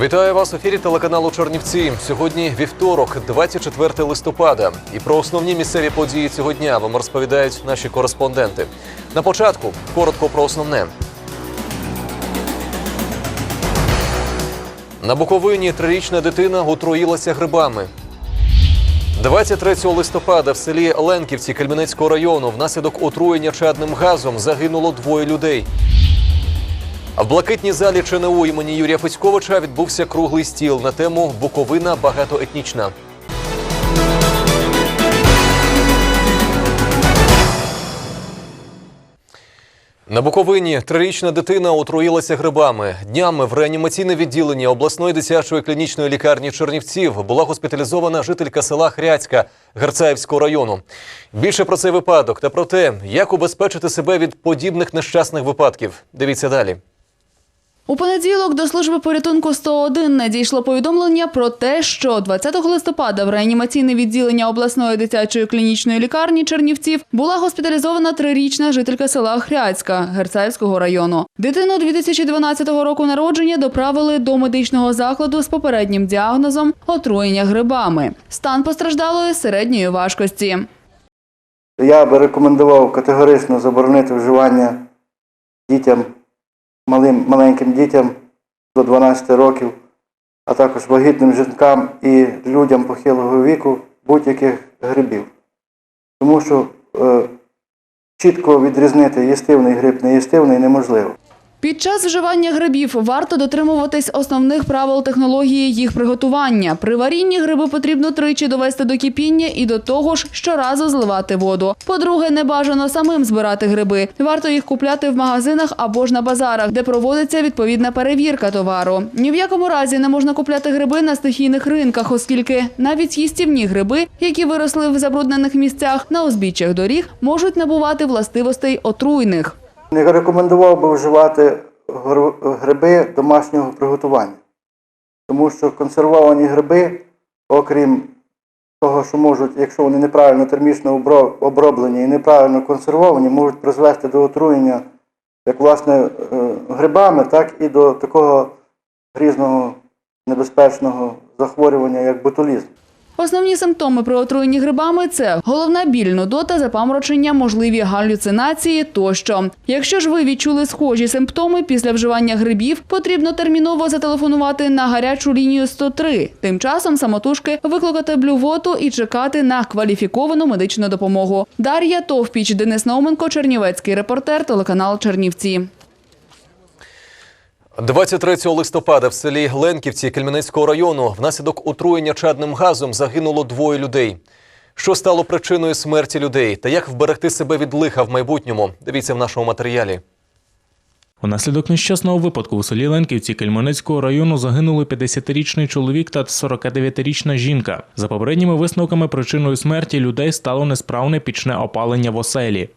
Вітаю вас в ефірі телеканалу Чернівці. Сьогодні вівторок, 24 листопада. І про основні місцеві події цього дня вам розповідають наші кореспонденти. На початку коротко про основне. На Буковині трирічна дитина отруїлася грибами. 23 листопада в селі Ленківці Кельменецького району внаслідок отруєння чадним газом загинуло двоє людей. В блакитній залі ЧНУ імені Юрія Федьковича відбувся круглий стіл на тему Буковина багатоетнічна. На Буковині трирічна дитина отруїлася грибами. Днями в реанімаційне відділення обласної дитячої клінічної лікарні Чернівців була госпіталізована жителька села Хряцька Герцаївського району. Більше про цей випадок та про те, як убезпечити себе від подібних нещасних випадків. Дивіться далі. У понеділок до служби порятунку 101 надійшло повідомлення про те, що 20 листопада в реанімаційне відділення обласної дитячої клінічної лікарні Чернівців була госпіталізована трирічна жителька села Хряцька Герцаївського району. Дитину 2012 року народження доправили до медичного закладу з попереднім діагнозом отруєння грибами. Стан постраждалої середньої важкості. Я би рекомендував категорично заборонити вживання дітям, малим, маленьким дітям до 12 років, а також вагітним жінкам і людям похилого віку будь-яких грибів. Тому що е, чітко відрізнити їстивний гриб неїстивний неможливо. Під час вживання грибів варто дотримуватись основних правил технології їх приготування. При варінні гриби потрібно тричі довести до кипіння і до того ж щоразу зливати воду. По-друге, не бажано самим збирати гриби. Варто їх купляти в магазинах або ж на базарах, де проводиться відповідна перевірка товару. Ні в якому разі не можна купляти гриби на стихійних ринках, оскільки навіть їстівні гриби, які виросли в забруднених місцях на узбіччях доріг, можуть набувати властивостей отруйних. Не рекомендував би вживати гриби домашнього приготування. Тому що консервовані гриби, окрім того, що можуть, якщо вони неправильно термічно оброблені і неправильно консервовані, можуть призвести до отруєння як власне е, грибами, так і до такого грізного небезпечного захворювання, як ботулізм. Основні симптоми при отруєнні грибами це головна біль, нудота, запаморочення, можливі галюцинації тощо. Якщо ж ви відчули схожі симптоми після вживання грибів, потрібно терміново зателефонувати на гарячу лінію 103. Тим часом самотужки викликати блювоту і чекати на кваліфіковану медичну допомогу. Дар'я Товпіч, Денис Науменко, Чернівецький репортер, телеканал Чернівці. 23 листопада в селі Ленківці Кельменецького району внаслідок отруєння чадним газом загинуло двоє людей. Що стало причиною смерті людей та як вберегти себе від лиха в майбутньому? Дивіться в нашому матеріалі. Унаслідок нещасного випадку у селі Ленківці Кельменецького району загинули 50-річний чоловік та 49-річна жінка. За попередніми висновками, причиною смерті людей стало несправне пічне опалення в оселі.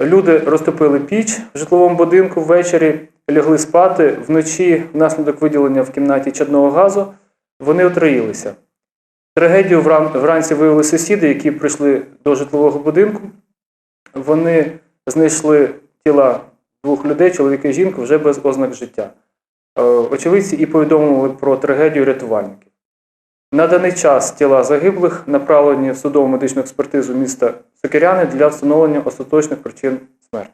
Люди розтопили піч в житловому будинку ввечері, лягли спати. Вночі, внаслідок виділення в кімнаті чадного газу, вони отруїлися. Трагедію вран- вранці виявили сусіди, які прийшли до житлового будинку. Вони знайшли тіла двох людей, чоловіка і жінку, вже без ознак життя. Е, Очевидці і повідомили про трагедію рятувальників. На даний час тіла загиблих направлені в судово медичну експертизу міста Сокиряни для встановлення остаточних причин смерті.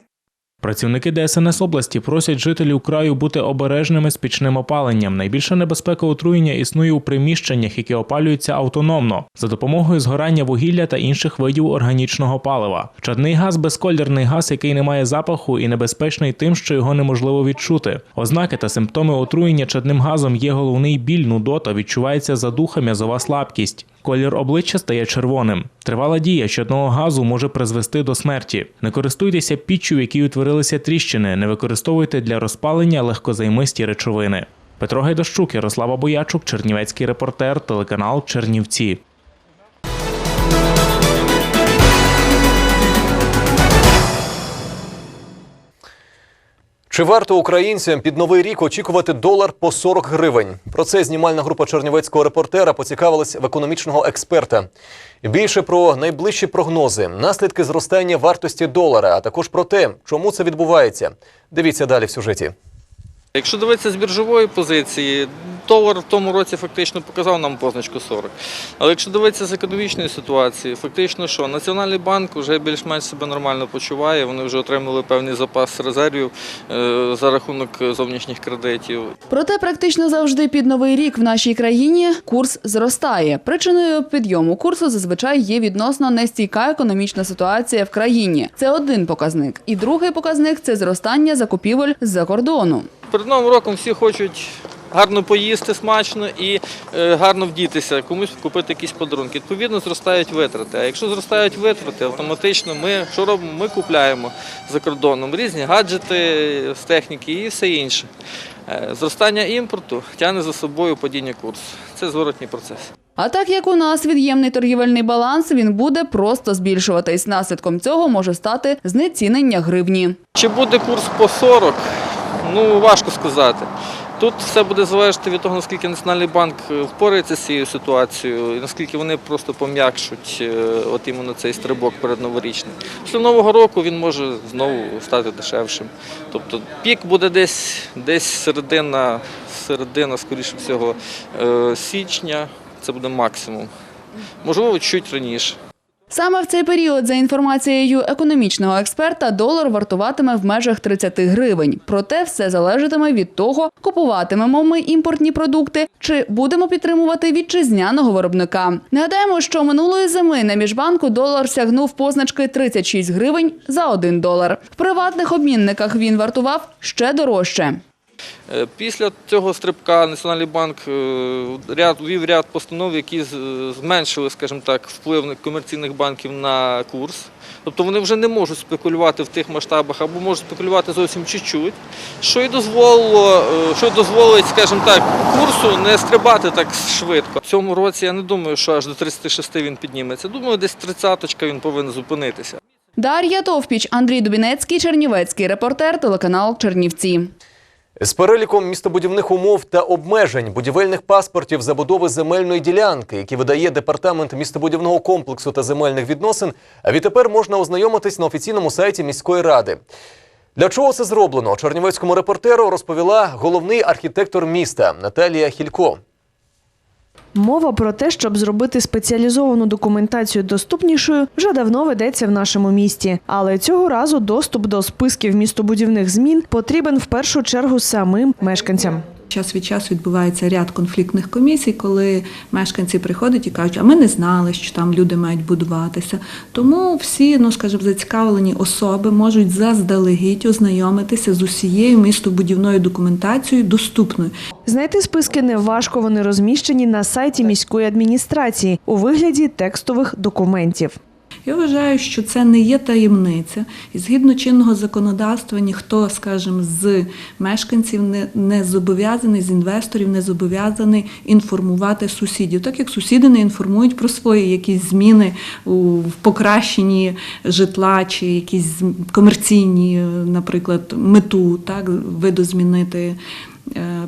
Працівники ДСНС області просять жителів краю бути обережними з пічним опаленням. Найбільша небезпека отруєння існує у приміщеннях, які опалюються автономно за допомогою згорання вугілля та інших видів органічного палива. Чадний газ безколірний газ, який не має запаху і небезпечний тим, що його неможливо відчути. Ознаки та симптоми отруєння чадним газом є головний біль, нудота, відчувається задуха, м'язова слабкість. Колір обличчя стає червоним. Тривала дія щодного газу може призвести до смерті. Не користуйтеся піччю, в якій утворилися тріщини. Не використовуйте для розпалення легкозаймисті речовини. Петро Гайдощук, Ярослава Боячук, Чернівецький репортер, телеканал Чернівці. Чи варто українцям під новий рік очікувати долар по 40 гривень? Про це знімальна група чернівецького репортера поцікавилась в економічного експерта. Більше про найближчі прогнози, наслідки зростання вартості долара, а також про те, чому це відбувається. Дивіться далі в сюжеті. Якщо дивитися з біржової позиції, долар в тому році фактично показав нам позначку 40. Але якщо дивитися з економічної ситуації, фактично що Національний банк вже більш-менш себе нормально почуває. Вони вже отримали певний запас резервів е, за рахунок зовнішніх кредитів. Проте практично завжди під новий рік в нашій країні курс зростає. Причиною підйому курсу зазвичай є відносно нестійка економічна ситуація в країні. Це один показник. І другий показник це зростання закупівель з-за кордону. Перед новим роком всі хочуть гарно поїсти смачно і е, гарно вдітися, комусь купити якісь подарунки. Відповідно, зростають витрати. А якщо зростають витрати, автоматично ми що робимо? Ми купляємо за кордоном різні гаджети з техніки і все інше. Е, Зростання імпорту тягне за собою падіння курсу. Це зворотній процес. А так як у нас від'ємний торгівельний баланс, він буде просто збільшуватись. Наслідком цього може стати знецінення гривні. Чи буде курс по 40? Ну важко сказати. Тут все буде залежати від того, наскільки Національний банк е, впорається з цією ситуацією, і наскільки вони просто пом'якшуть е, от іменно цей стрибок перед новорічним. Після нового року він може знову стати дешевшим. Тобто пік буде десь, десь середина, середина, скоріше всього, е, січня. Це буде максимум. Можливо, чуть раніше. Саме в цей період, за інформацією економічного експерта, долар вартуватиме в межах 30 гривень. Проте все залежатиме від того, купуватимемо ми імпортні продукти чи будемо підтримувати вітчизняного виробника. Нагадаємо, що минулої зими на міжбанку долар сягнув позначки 36 гривень за 1 долар. В приватних обмінниках він вартував ще дорожче. Е, Після цього стрибка Національний банк е, ряд ввів ряд постанов, які зменшили, скажімо так, вплив комерційних банків на курс. Тобто вони вже не можуть спекулювати в тих масштабах або можуть спекулювати зовсім чуть-чуть, що і дозволило, е, що дозволить, скажімо так, курсу не стрибати так швидко. В цьому році я не думаю, що аж до 36 він підніметься. Думаю, десь 30-очка він повинен зупинитися. Дар'я Товпіч, Андрій Дубінецький, Чернівецький репортер, телеканал Чернівці. З переліком містобудівних умов та обмежень будівельних паспортів забудови земельної ділянки, які видає департамент містобудівного комплексу та земельних відносин, відтепер можна ознайомитись на офіційному сайті міської ради. Для чого це зроблено? Чернівецькому репортеру розповіла головний архітектор міста Наталія Хілько. Мова про те, щоб зробити спеціалізовану документацію доступнішою, вже давно ведеться в нашому місті. Але цього разу доступ до списків містобудівних змін потрібен в першу чергу самим мешканцям. Час від часу відбувається ряд конфліктних комісій, коли мешканці приходять і кажуть, а ми не знали, що там люди мають будуватися. Тому всі, ну скажімо, зацікавлені особи можуть заздалегідь ознайомитися з усією містобудівною документацією доступною. Знайти списки неважко, вони розміщені на сайті міської адміністрації у вигляді текстових документів. Я вважаю, що це не є таємниця, і згідно чинного законодавства, ніхто, скажімо, з мешканців не, не зобов'язаний, з інвесторів не зобов'язаний інформувати сусідів, так як сусіди не інформують про свої якісь зміни в покращенні житла чи якісь комерційні, наприклад, мету, так видозмінити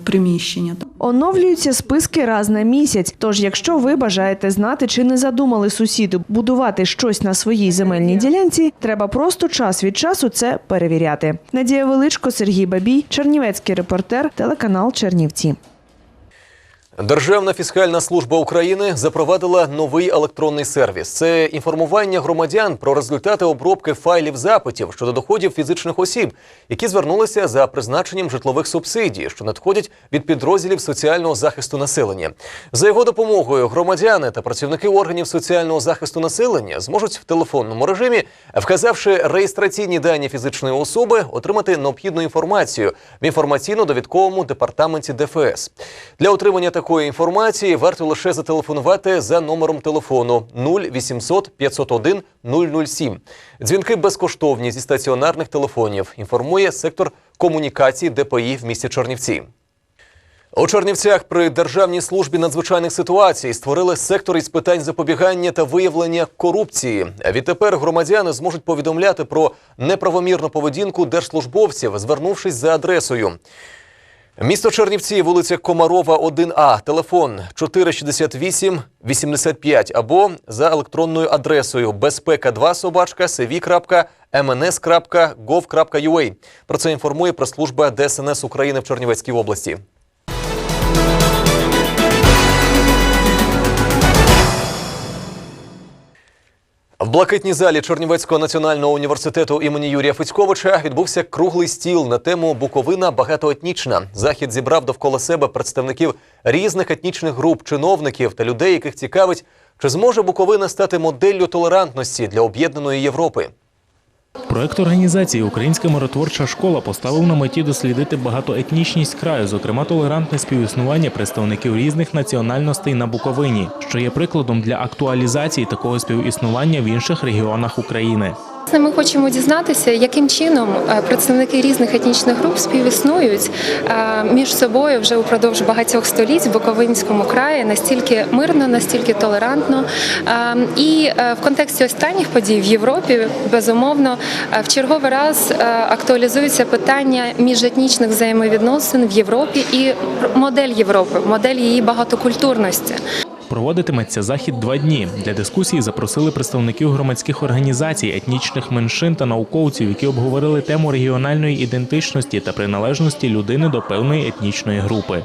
приміщення. Оновлюються списки раз на місяць. Тож, якщо ви бажаєте знати, чи не задумали сусіди будувати щось на своїй земельній ділянці, треба просто час від часу це перевіряти. Надія Величко, Сергій Бабій, Чернівецький репортер, телеканал Чернівці. Державна фіскальна служба України запровадила новий електронний сервіс. Це інформування громадян про результати обробки файлів запитів щодо доходів фізичних осіб, які звернулися за призначенням житлових субсидій, що надходять від підрозділів соціального захисту населення. За його допомогою громадяни та працівники органів соціального захисту населення зможуть в телефонному режимі, вказавши реєстраційні дані фізичної особи, отримати необхідну інформацію в інформаційно-довідковому департаменті ДФС. Для отримання такої інформації варто лише зателефонувати за номером телефону 0800 501 007. Дзвінки безкоштовні зі стаціонарних телефонів. Інформує сектор комунікації ДПІ в місті Чернівці. У Чернівцях при Державній службі надзвичайних ситуацій створили сектор із питань запобігання та виявлення корупції. Відтепер громадяни зможуть повідомляти про неправомірну поведінку держслужбовців, звернувшись за адресою. Місто Чернівці, вулиця Комарова, 1А, телефон 468 85 або за електронною адресою безпека 2 собачка cv.mns.gov.ua. Про це інформує прес-служба ДСНС України в Чернівецькій області. В блакитній залі Чернівецького національного університету імені Юрія Фицьковича відбувся круглий стіл на тему Буковина багатоетнічна. Захід зібрав довкола себе представників різних етнічних груп, чиновників та людей, яких цікавить, чи зможе Буковина стати моделлю толерантності для об'єднаної Європи. Проект організації Українська миротворча школа поставив на меті дослідити багатоетнічність краю, зокрема толерантне співіснування представників різних національностей на Буковині, що є прикладом для актуалізації такого співіснування в інших регіонах України. Ми хочемо дізнатися, яким чином е, представники різних етнічних груп співіснують е, між собою вже упродовж багатьох століть в Буковинському краї настільки мирно, настільки толерантно. Е, І в контексті останніх подій в Європі безумовно в черговий раз актуалізується питання міжетнічних взаємовідносин в Європі і модель Європи, модель її багатокультурності. Проводитиметься захід два дні. Для дискусії запросили представників громадських організацій, етнічних меншин та науковців, які обговорили тему регіональної ідентичності та приналежності людини до певної етнічної групи.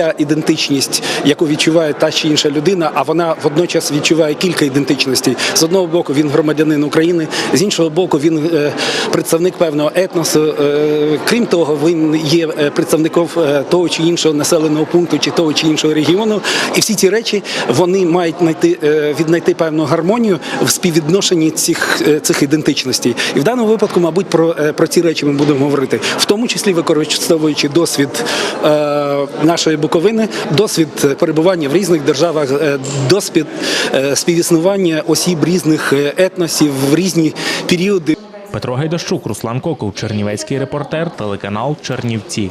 Ця ідентичність, яку відчуває та чи інша людина, а вона водночас відчуває кілька ідентичностей. З одного боку він громадянин України, з іншого боку, він е, представник певного етносу. Е, крім того, він є е, представником того чи іншого населеного пункту чи того чи іншого регіону. І всі ці речі вони мають знайти віднайти певну гармонію в співвідношенні цих, цих ідентичностей. І в даному випадку, мабуть, про, про ці речі ми будемо говорити, в тому числі використовуючи досвід нашої Буковини, досвід перебування в різних державах, е, досвід е, співіснування осіб різних е, етносів в різні періоди. Петро Гайдащук, Руслан Коков, Чернівецький репортер, телеканал Чернівці.